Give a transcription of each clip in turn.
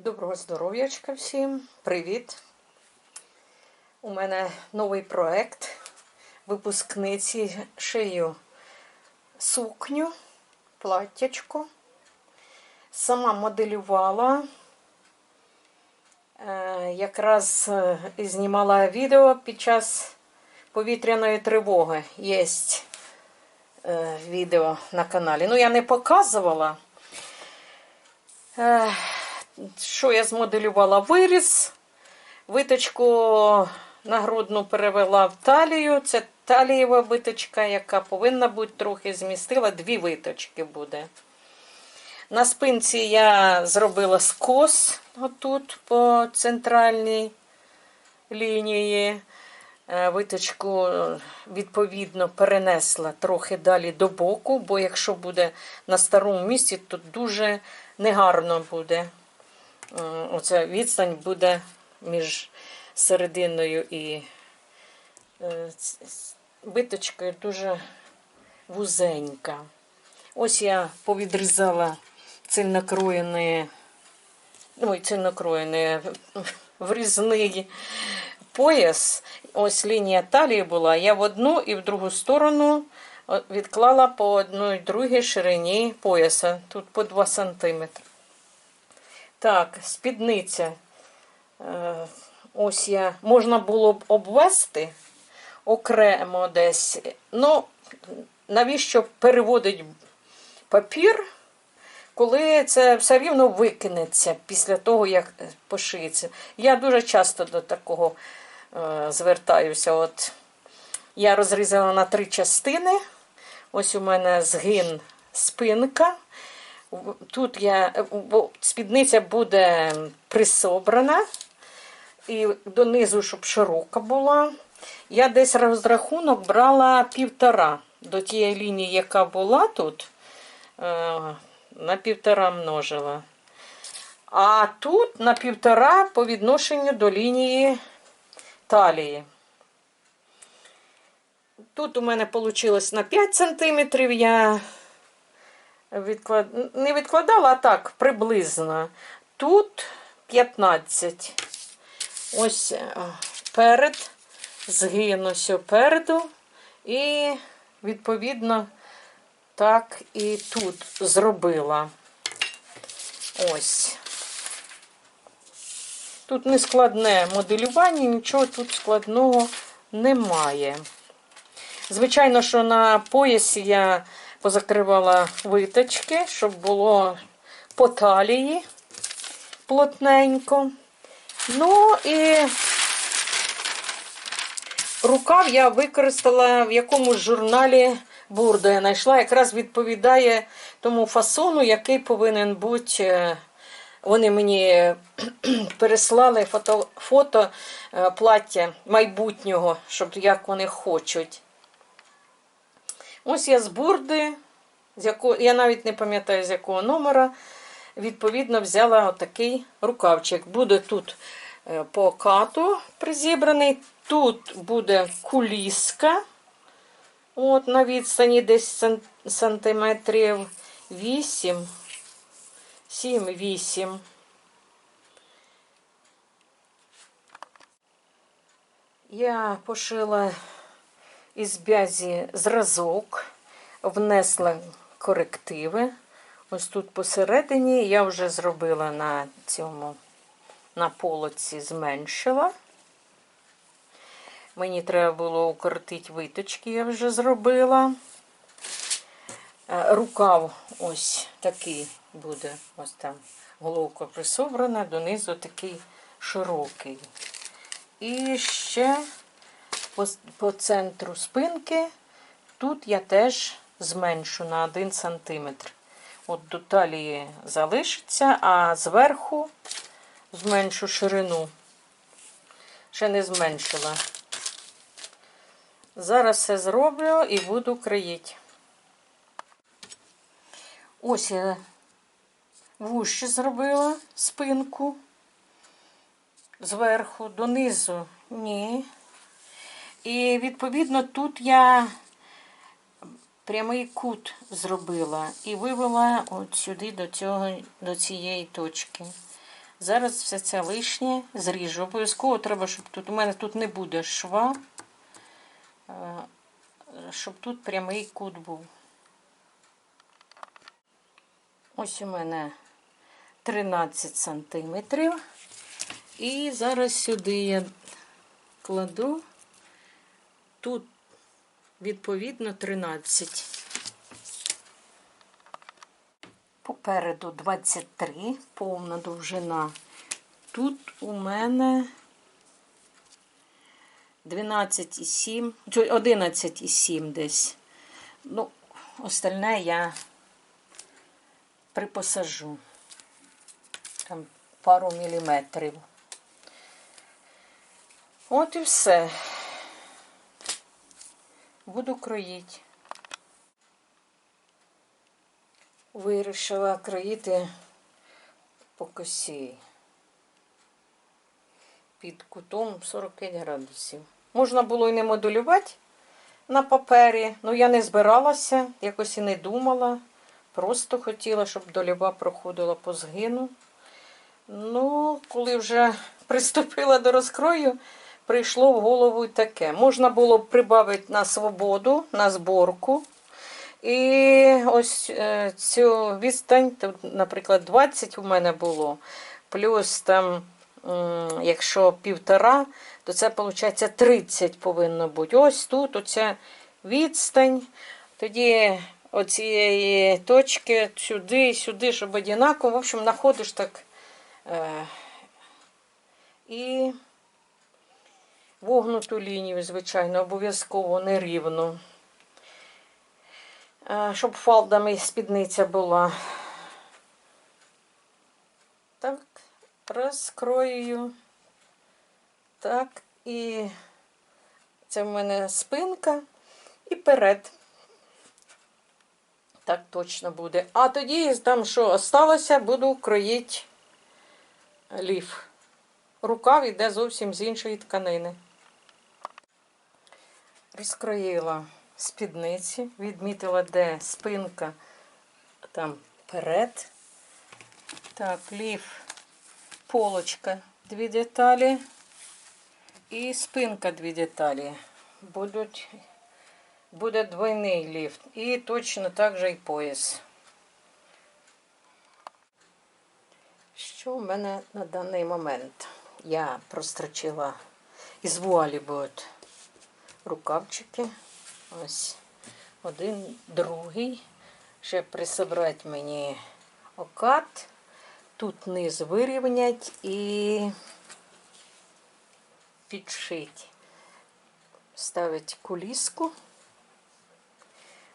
Доброго здоров'ячка всім. Привіт. У мене новий проект. Випускниці шию сукню, платтячко. Сама моделювала. Е, Якраз е, знімала відео під час повітряної тривоги. Є е, відео на каналі. Ну, я не показувала. Е, що я змоделювала? Виріз. Виточку нагрудну перевела в талію. Це талієва виточка, яка повинна бути трохи змістила. Дві виточки буде. На спинці я зробила скос отут по центральній лінії. Е, Виточку, відповідно, перенесла трохи далі до боку, бо якщо буде на старому місці, то дуже негарно буде. Е, Оця відстань буде між серединою і е, виточкою дуже вузенька. Ось я повідрізала цільнокроєний, ой, цільнокроєний врізний пояс. Ось лінія талії була. Я в одну і в другу сторону відклала по одній другій ширині пояса. Тут по 2 см. Так, спідниця. Е, Ось я можна було б обвести окремо десь. Ну, навіщо переводить папір, коли це все рівно викинеться після того, як пошиється. Я дуже часто до такого е, звертаюся. От я розрізала на три частини. Ось у мене згин спинка. Тут я спідниця буде присобрана і донизу, щоб широка була. Я десь розрахунок брала півтора до тієї лінії, яка була тут, е, на півтора множила. А тут на півтора по відношенню до лінії талії. Тут у мене вийшло на 5 см. Я відклад... не відкладала, а так, приблизно. Тут 15. Ось е, перед, згин ось переду. І, відповідно, так і тут зробила. Ось. Тут не складне моделювання, нічого тут складного немає. Звичайно, що на поясі я позакривала виточки, щоб було по талії плотненько. Ну і рукав я використала в якомусь журналі Бурда. Я знайшла, якраз відповідає тому фасону, який повинен бути. е, Вони мені переслали фото, фото е, плаття майбутнього, щоб як вони хочуть. Ось я з бурди, з якого, я навіть не пам'ятаю, з якого номера, відповідно, взяла отакий рукавчик. Буде тут е, по кату призібраний, тут буде куліска. От, на відстані десь сантиметрів 8, 7-8. Я пошила із бязі зразок, внесла корективи. Ось тут посередині я вже зробила на цьому, на полоці зменшила. Мені треба було укоротити виточки, я вже зробила. Е, Рукав ось такий буде, ось там головка присобрана, донизу такий широкий. І ще по, по центру спинки тут я теж зменшу на 1 см. От до талії залишиться, а зверху зменшу ширину. Ще не зменшила. Зараз все зроблю і буду криїти. Ось я вужче зробила спинку. Зверху донизу ні. І відповідно тут я прямий кут зробила і вивела от сюди до, цього, до цієї точки. Зараз все це лишнє зріжу. Обов'язково треба, щоб тут у мене тут не буде шва, е, щоб тут прямий кут був. Ось у мене 13 сантиметрів. І зараз сюди я кладу. Тут, відповідно, 13. Попереду 23, повна довжина. Тут у мене 12,7, чи 11,7 десь. Ну, остальне я припосажу. Там пару міліметрів. От і все. Буду кроїти. Вирішила кроїти по косі під кутом 45 градусів. Можна було і не модулювати на папері, але я не збиралася, якось і не думала. Просто хотіла, щоб дольова проходила по згину. Ну, коли вже приступила до розкрою, прийшло в голову й таке. Можна було б прибавити на свободу, на зборку. І ось е, цю відстань, тут, наприклад, 20 у мене було, плюс там, якщо півтора, то це виходить 30 повинно бути. Ось тут оця відстань. Тоді оцієї точки сюди, сюди, щоб однаково. В общем, знаходиш так. Е, і вогнуту лінію, звичайно, обов'язково нерівну. Е, Щоб фалдами спідниця була. Так, розкроюю. Так, і це в мене спинка і перед. Так точно буде. А тоді там, що осталося, буду кроїти ліф. Рукав іде зовсім з іншої тканини. Розкроїла спідниці, відмітила, де спинка, там перед. Так, ліф, полочка, дві деталі. І спинка дві деталі. Будуть, буде двойний ліфт. І точно так же і пояс. Що в мене на даний момент? Я прострочила із вуалі будуть рукавчики. Ось один, другий. Ще присобрати мені окат. Тут низ вирівнять і підшить. Ставить куліску.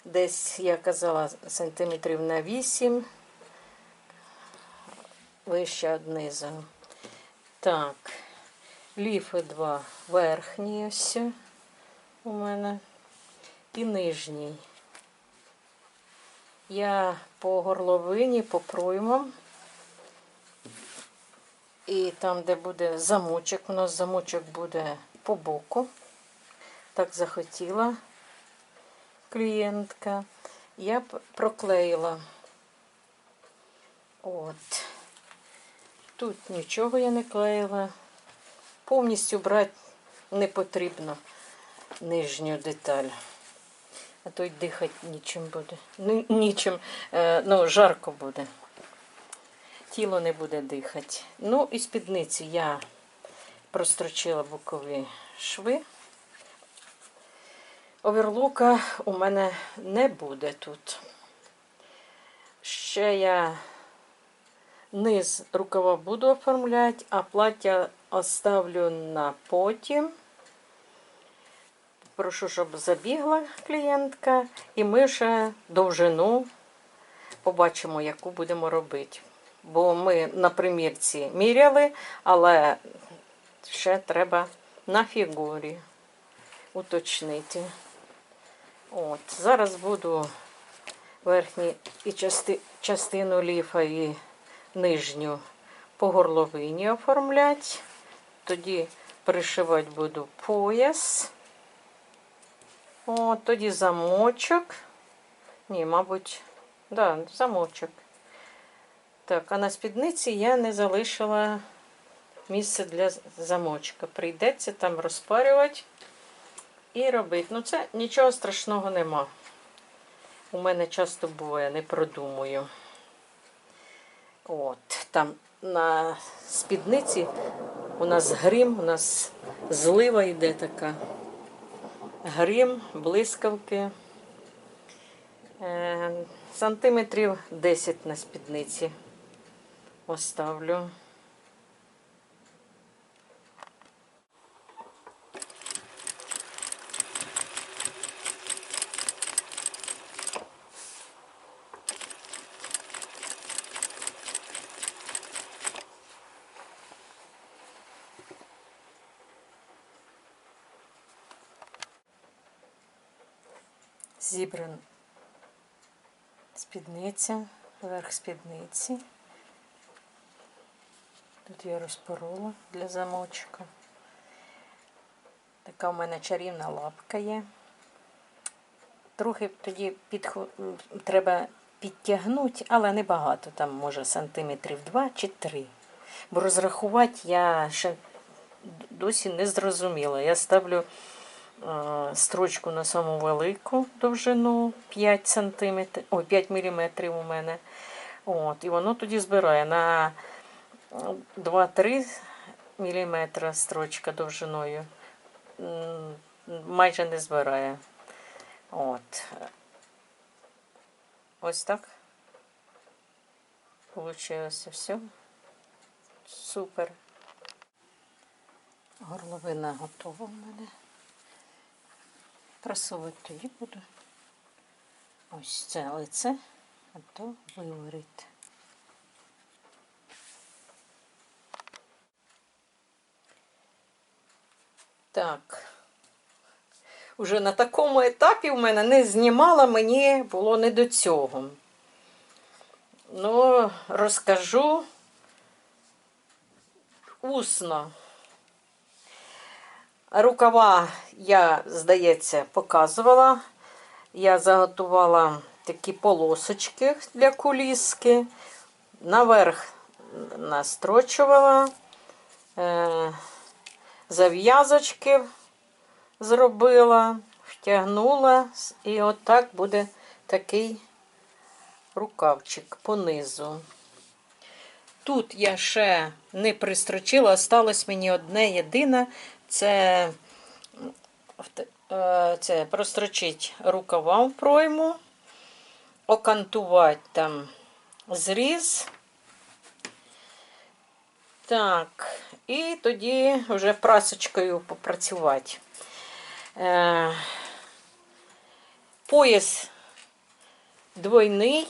Десь, я казала, сантиметрів на 8 вище од низу. Так, ліфи два верхні ось у мене і нижній. Я по горловині, по проймам. І там, де буде замочок, у нас замочок буде по боку. Так захотіла клієнтка. Я проклеїла. От. Тут нічого я не клеїла. Повністю брати не потрібно нижню деталь. А то й дихати нічим буде. Ну, нічим, е, ну, жарко буде. Тіло не буде дихати. Ну, і спідниці я прострочила бокові шви. Оверлока у мене не буде тут. Ще я низ рукава буду оформляти, а плаття оставлю на потім. Прошу, щоб забігла клієнтка, і ми ще довжину побачимо, яку будемо робити. Бо ми на примірці міряли, але ще треба на фігурі уточнити. От, Зараз буду верхню і части, частину ліфа і нижню по горловині оформляти. Тоді пришивати буду пояс. От, тоді замочок. Ні, мабуть, да, замочок. Так, а на спідниці я не залишила місце для замочка. Прийдеться там розпарювати і робити. Ну, це нічого страшного нема. У мене часто буває, не продумую. От, там на спідниці у нас грім, у нас злива йде така. Грім, блискавки. Е, сантиметрів 10 на спідниці оставлю. Зібран спідниця, верх спідниці. Тут я розпорола для замочка. Така в мене чарівна лапка є. Трохи тоді підхо... треба підтягнути, але не багато, там може сантиметрів 2 чи 3. Бо розрахувати я ще досі не зрозуміла. Я ставлю строчку на саму велику довжину 5 см, ой, 5 мм у мене. От, і воно тоді збирає на 2-3 мм строчка довжиною. Майже не збирає. От. Ось так. Получилося все. Супер. Горловина готова в мене. Просувати тоді буду. Ось це лице, а то виворити. Так. Уже на такому етапі в мене не знімала, мені було не до цього. Ну, розкажу усно. Рукава я, здається, показувала. Я заготувала такі полосочки для куліски. Наверх настрочувала, е, зав'язочки зробила, втягнула, і отак буде такий рукавчик понизу. Тут я ще не пристрочила, осталось мені одне єдине це, е, це прострочити рукава в пройму, окантувати там зріз. Так, і тоді вже прасочкою попрацювати. Е, Пояс двойний.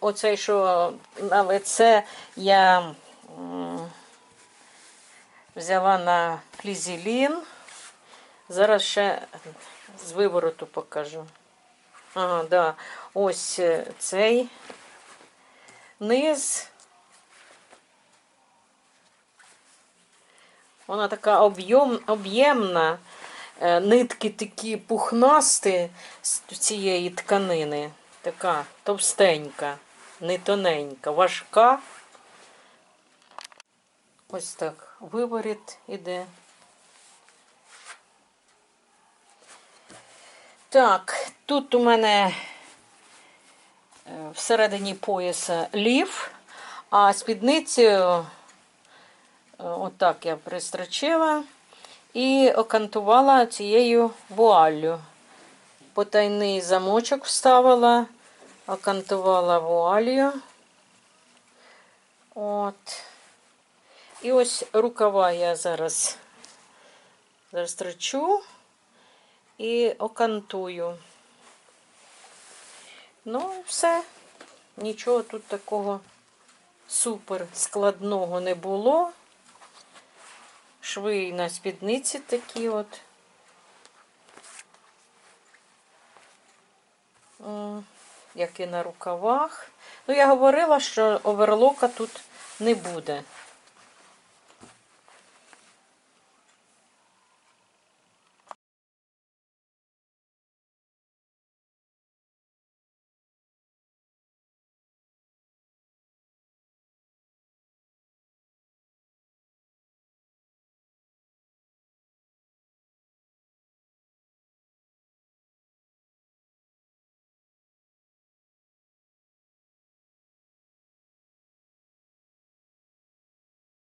Оцей, що на лице я взяла на флізелін. Зараз ще з вивороту покажу. Ага, да. Ось е, цей низ. Вона така об'єм, об'ємна. Е, Нитки такі пухнасті з цієї тканини. Така товстенька, не тоненька, важка. Ось так виворіт іде. Так, тут у мене е, всередині пояса лів, а спідницею е, отак я пристрочила і окантувала цією вуаллю. Потайний замочок вставила, окантувала вуалью. От. І ось рукава я зараз застрочу і окантую. Ну, все. Нічого тут такого супер складного не було. Шви на спідниці такі от. Як і на рукавах. Ну, я говорила, що оверлока тут не буде.